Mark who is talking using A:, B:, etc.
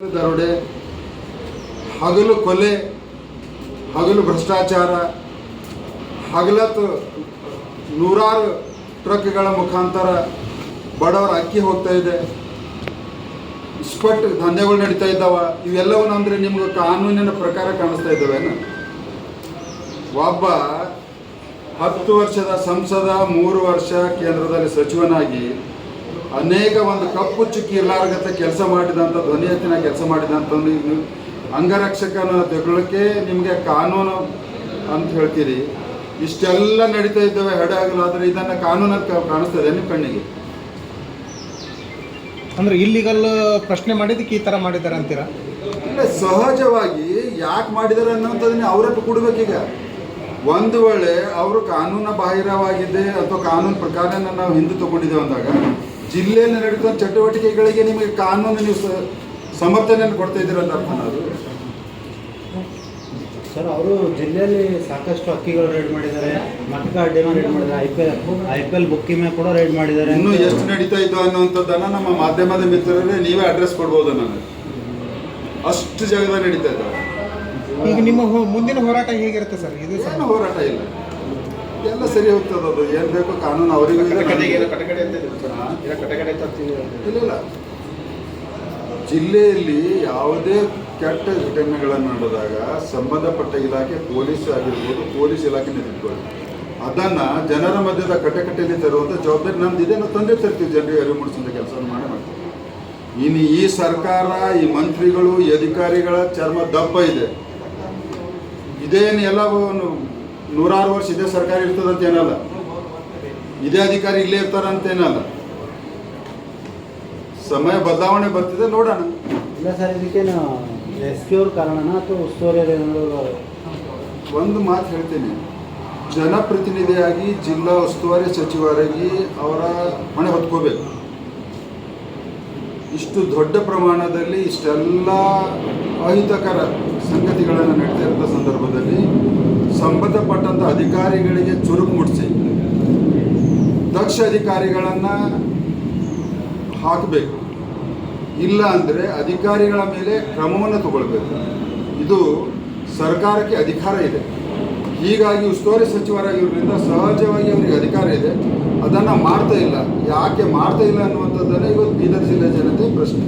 A: ದರೋಡೆ, ಹಗಲು ಕೊಲೆ, ಹಗಲು ಭ್ರಷ್ಟಾಚಾರ, ಹಗಲತ್ತು ನೂರಾರು ಟ್ರಕ್ಗಳ ಮುಖಾಂತರ ಬಡವರ ಅಕ್ಕಿ ಹೋಗ್ತಾ ಇದೆ. ಸ್ಪಷ್ಟ ದಂಧೆಗಳು ನಡೀತಾ ಇದ್ದಾವ. ಇವೆಲ್ಲವನ್ನ ಅಂದರೆ ನಿಮ್ಗೆ ಕಾನೂನಿನ ಪ್ರಕಾರ ಕಾಣಿಸ್ತಾ ಇದ್ದಾವೇನು ಒಬ್ಬ ಹತ್ತು ವರ್ಷದ ಸಂಸದ, ಮೂರು ವರ್ಷ ಕೇಂದ್ರದಲ್ಲಿ ಸಚಿವನಾಗಿ ಅನೇಕ ಒಂದು ಕಪ್ಪು ಚುಕ್ಕಿ ಇರ್ಲಾರ್ಗತೆ ಕೆಲಸ ಮಾಡಿದಂಥ ಧ್ವನಿ ಎತ್ತಿನ ಕೆಲಸ ಮಾಡಿದಂಥ ಅಂಗರಕ್ಷಕನ ತಗೊಳ್ಳೋಕ್ಕೆ ನಿಮಗೆ ಕಾನೂನು ಅಂತ ಹೇಳ್ತೀರಿ. ಇಷ್ಟೆಲ್ಲ ನಡೀತಾ ಇದ್ದಾವೆ ಹೆಡಾಗಲಾದ್ರೆ ಇದನ್ನು ಕಾನೂನಲ್ಲಿ ಕಾನೂನ ಕಾಣಿಸ್ತದೆ ನಿಮ್ಮ ಕಣ್ಣಿಗೆ?
B: ಅಂದ್ರೆ ಇಲ್ಲಿಗಲ್ ಪ್ರಶ್ನೆ ಮಾಡಿದಕ್ಕೆ ಈ ತರ ಮಾಡಿದ್ದಾರೆ ಅಂತೀರಾ?
A: ಇಲ್ಲ ಸಹಜವಾಗಿ ಯಾಕೆ ಮಾಡಿದ್ದಾರೆ ಅನ್ನೋಂಥದ್ದನ್ನ ಅವರಟ್ಟು ಕೊಡ್ಬೇಕೀಗ ಒಂದು ವೇಳೆ ಅವರು ಕಾನೂನು ಬಾಹಿರವಾಗಿದೆ ಅಥವಾ ಕಾನೂನು ಪ್ರಕಾರನ ನಾವು ಹಿಂದೆ ತಗೊಂಡಿದ್ದೇವೆ ಅಂದಾಗ ಜಿಲ್ಲೆಯಲ್ಲಿ ನಡೆದ ಚಟುವಟಿಕೆಗಳಿಗೆ ನಿಮಗೆ ಕಾನೂನು ನೀವು ಸಮರ್ಥನೆಯನ್ನು ಕೊಡ್ತಾ ಇದ್ದೀರ ಅಂತ ಅರ್ಥ ಅದು
C: ಸರ್ ಅವರು ಜಿಲ್ಲೆಯಲ್ಲಿ ಸಾಕಷ್ಟು ಅಕ್ಕಿಗಳು ರೈಡ್ ಮಾಡಿದ್ದಾರೆ. ಮಟ್ಕ ಅಡ್ಡೆನೂ ರೈಡ್ ಮಾಡಿದ್ದಾರೆ. I P L I P L ಬುಕ್ಕಿಮೆ ಕೂಡ ರೈಡ್ ಮಾಡಿದ್ದಾರೆ.
A: ಇನ್ನೂ ಎಷ್ಟು ನಡೀತಾ ಇದ್ದೋ ಅನ್ನುವಂಥದ್ದನ್ನು ನಮ್ಮ ಮಾಧ್ಯಮದ ಮಿತ್ರರೇ ನೀವೇ ಅಡ್ರೆಸ್ ಕೊಡ್ಬೋದು ನನಗೆ. ಅಷ್ಟು ಜಾಗದಲ್ಲಿ ನಡೀತಾ ಇದ್ದಾರೆ
B: ಈಗ ನಿಮ್ಮ ಹೋ- ಮುಂದಿನ ಹೋರಾಟ ಹೇಗಿರುತ್ತೆ ಸರ್? ಇದು ಸಣ್ಣ
A: ಏನು ಹೋರಾಟ ಇಲ್ಲ. ಎಲ್ಲ ಸರಿ ಹೋಗ್ತದೆ ಅದು. ಏನು ಬೇಕು ಕಾನೂನು ಅವರಿಗೂ. ಇಲ್ಲ ಇಲ್ಲ ಜಿಲ್ಲೆಯಲ್ಲಿ ಯಾವುದೇ ಕೆಟ್ಟ ಘಟನೆಗಳನ್ನು ನಡೆದಾಗ ಸಂಬಂಧಪಟ್ಟ ಇಲಾಖೆ ಪೊಲೀಸ್ ಆಗಿರ್ಬೋದು ಪೊಲೀಸ್ ಇಲಾಖೆ ನಿಂತ್ಕೊಳ್ಳಿ. ಅದನ್ನು ಜನರ ಮಧ್ಯದ ಕಟಕಟೆಯಲ್ಲಿ ತರುವಂಥ ಜವಾಬ್ದಾರಿ ನಮ್ದು ಇದೆ ನಾವು ತಂದೆ ತರ್ತೀವಿ ಜನರಿಗೆ ಅರಿವು ಮೂಡಿಸುವಂಥ ಕೆಲಸವನ್ನು ಮಾಡೇ ಮಾಡ್ತೀವಿ. ಇನ್ನು ಈ ಸರ್ಕಾರ ಈ ಮಂತ್ರಿಗಳು ಈ ಅಧಿಕಾರಿಗಳ ಚರ್ಮ ದಪ್ಪ ಇದೆ. ಇದೇನು ಎಲ್ಲ ಒಂದು ನೂರಾರು ವರ್ಷ ಇದೇ ಸರ್ಕಾರ ಇರ್ತದಂತ ಏನಲ್ಲ? ಇದೇ ಅಧಿಕಾರಿ ಇಲ್ಲೇ ಇರ್ತಾರಂತೇನಲ್ಲ ಸಮಯ ಬದಲಾವಣೆ ಬರ್ತಿದೆ ನೋಡೋಣ.
C: ಇಲ್ಲ ಸರ್ ಇದಕ್ಕೇನು ಎಸ್ ಪಿ ಅವ್ರ ಕಾರಣನ ಅಥವಾ ಉಸ್ತುವಾರಿ
A: ಒಂದು ಮಾತು ಹೇಳ್ತೀನಿ. ಜನಪ್ರತಿನಿಧಿಯಾಗಿ ಜಿಲ್ಲಾ ಉಸ್ತುವಾರಿ ಸಚಿವರಾಗಿ ಅವರ ಹೊಣೆ ಹೊತ್ಕೋಬೇಕು. ಇಷ್ಟು ದೊಡ್ಡ ಪ್ರಮಾಣದಲ್ಲಿ ಇಷ್ಟೆಲ್ಲ ಅಹಿತಕರ ಸಂಗತಿಗಳನ್ನು ನಡೀತಾ ಇರೋ ಸಂದರ್ಭದಲ್ಲಿ ಸಂಬಂಧಪಟ್ಟಂಥ ಅಧಿಕಾರಿಗಳಿಗೆ ಚುರುಕು ಮುಟ್ಸಿ. ದಕ್ಷ ಅಧಿಕಾರಿಗಳನ್ನು ಹಾಕಬೇಕು. ಇಲ್ಲ ಅಂದರೆ ಅಧಿಕಾರಿಗಳ ಮೇಲೆ ಕ್ರಮವನ್ನು ತಗೊಳ್ಬೇಕು. ಇದು ಸರ್ಕಾರಕ್ಕೆ ಅಧಿಕಾರ ಇದೆ. ಹೀಗಾಗಿ ಉಸ್ತುವಾರಿ ಸಚಿವರಾಗಿರೋದ್ರಿಂದ ಸಹಜವಾಗಿ ಅವರಿಗೆ ಅಧಿಕಾರ ಇದೆ. ಅದನ್ನು ಮಾಡ್ತಾ ಇಲ್ಲ. ಯಾಕೆ ಮಾಡ್ತಾ ಇಲ್ಲ ಅನ್ನುವಂಥದ್ದನ್ನು ಇವತ್ತು ಬೀದರ್ ಜಿಲ್ಲೆ ಜನತೆ ಪ್ರಶ್ನೆ.